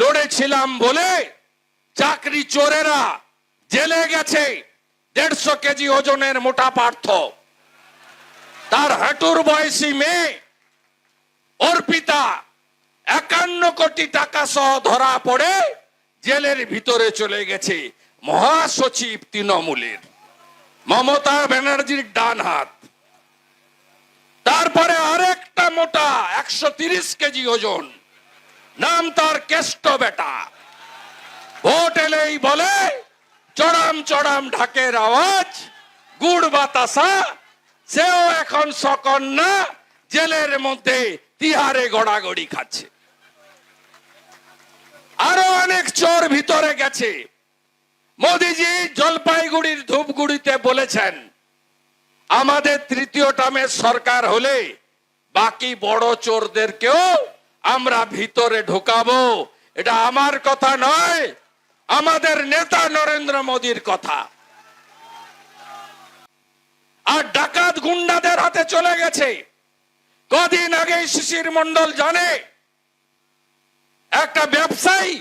লড়েছিলাম বলে চাকরি চোরেরা জেলে গেছে। দেড়শো কেজি ওজনের মোটা পার্থ। তার হাঁটুর বয়সী মেয়ে অর্পিতা একান্ন কোটি টাকা সহ ধরা পড়ে জেলের ভিতরে চলে গেছে মহাসচিব তৃণমূলের। মমতা ব্যানার্জির ডান হাত। তারপরে আরেকটা মোটা একশো কেজি ওজন। নাম তার কেষ্ট বেটা। ভোট এলেই বলে, চড়াম চড়াম ঢাকের আওয়াজ, গুড় বাতাসা, সেও এখন সকন্যা, জেলের মধ্যে তিহারে গড়াগড়ি খাচ্ছে। আরও অনেক চোর ভিতরে গেছে। মোদিজি জলপাইগুড়ির ধূপগুড়িতে বলেছেন, আমাদের তৃতীয় টার্মের সরকার হলে বাকি বড় চোরদেরকেও আমরা ভিতরে ঢোকাবো। এটা আমার কথা নয়, আমাদের নেতা নরেন্দ্র মোদীর কথা। আর ডাকাত গুন্ডাদের হাতে চলে গেছে। কদিন আগে শিশির মন্ডল জানে, একটা ব্যবসায়ী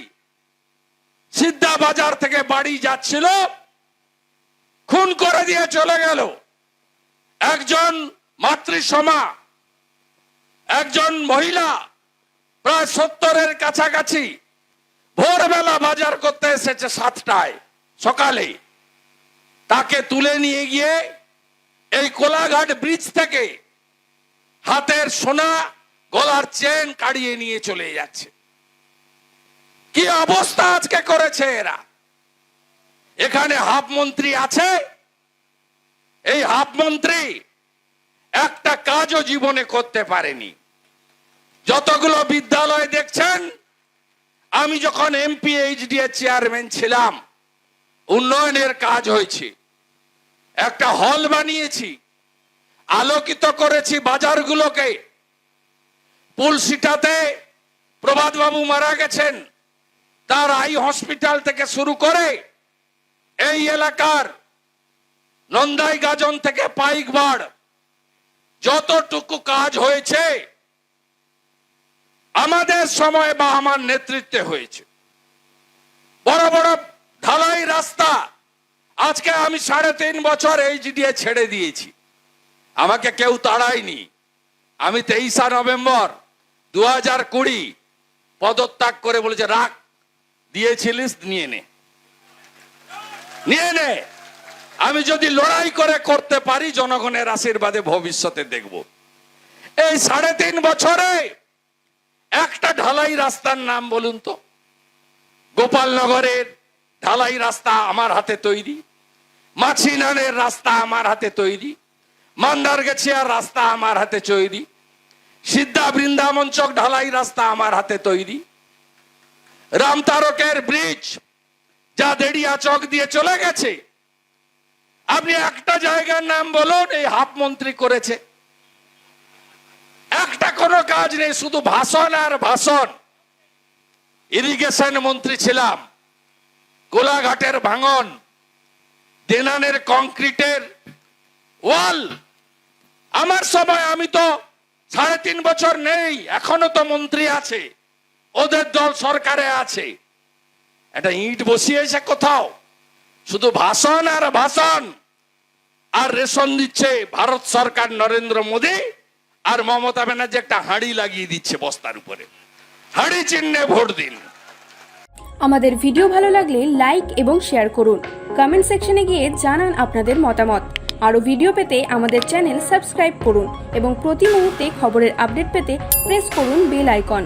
সিদ্ধা বাজার থেকে বাড়ি যাচ্ছিল, খুন করে দিয়ে চলে গেল। একজন মাতৃসমা একজন মহিলা প্রায় সত্তরের কাছাকাছি ভোরবেলা বাজার করতে এসেছে সাতটায়, সকালে। তাকে তুলে নিয়ে গিয়ে এই কোলাঘাট ব্রিজ থেকে হাতের সোনা, গলার চেন কাড়িয়ে নিয়ে চলে যাচ্ছে। কি অবস্থা আজকে করেছে এরা? এখানে হাফ মন্ত্রী আছে। এই হাফ মন্ত্রী একটা কাজও জীবনে করতে পারেনি। যতগুলো বিদ্যালয় দেখছেন, আমি যখন এমপি এর চেয়ারম্যান ছিলাম, উন্নয়নের কাজ হয়েছে। একটা হল বানিয়েছি, আলোকিত করেছি বাজারগুলোকে। পুলসিটাতে প্রভাত বাবু মারা গেছেন, তার আই হসপিটাল থেকে শুরু করে এই এলাকার নন্দাই গাজন থেকে পাইকবাড় যতটুকু কাজ হয়েছে আমাদের সময় বা আমার নেতৃত্বে হয়েছে। বড় বড় ঢালাই রাস্তা আজকে আমি সাড়ে তিন বছর এই জিডিএ ছেড়ে দিয়েছি। আমাকে কেউ তাড়ায়নি। আমি তেইশা নভেম্বর দু হাজার কুড়ি পদত্যাগ করে বলেছে, রাখ, দিয়েছিলিস, নিয়ে নে। নিয়ে নে। আমি যদি লড়াই করে করতে পারি, জনগণের আশীর্বাদে ভবিষ্যতে দেখব। এই সাড়ে তিন বছরে ঢালাই রাস্তার নাম বলুন তো। গোপালনগরের ঢালাই রাস্তা আমার হাতে তৈরি। মাছিনানের রাস্তা আমার হাতে তৈরি। মান্দার গেছিয়ার রাস্তা আমার হাতে তৈরি। সিদ্ধা বৃন্দাবন চক ঢালাই রাস্তা আমার হাতে তৈরি। রামতারকের ব্রিজ যা দেড়িয়া চক দিয়ে চলে গেছে। আপনি একটা জায়গার নাম বলুন, এই হাফ মন্ত্রী করেছে। একটা কোনো কাজ নেই, শুধু ভাষণ আর ভাষণ। ইরিগেশন মন্ত্রী ছিলাম কোলাঘাটের ভাঙন, দেনানের কংক্রিটের ওয়াল। আমার সময় আমি তো সাড়ে তিন বছর নেই, এখনও তো মন্ত্রী আছে, ওদের দল সরকারে আছে। একটা ইট বসিয়েছে কোথাও, শুধু ভাষণ আর ভাষণ। আর রেশন দিচ্ছে ভারত সরকার নরেন্দ্র মোদী। আর মমতা ব্যানার্জি একটা হাঁড়ি লাগিয়ে দিচ্ছে বস্তার উপরে। হাঁড়ি চিহ্নে ভোট দিন। আমাদের ভিডিও ভালো লাগলে লাইক এবং শেয়ার করুন। কমেন্ট সেকশনে গিয়ে জানান আপনাদের মতামত। আরও ভিডিও পেতে আমাদের চ্যানেল সাবস্ক্রাইব করুন এবং প্রতি মুহূর্তে খবরের আপডেট পেতে প্রেস করুন বেল আইকন।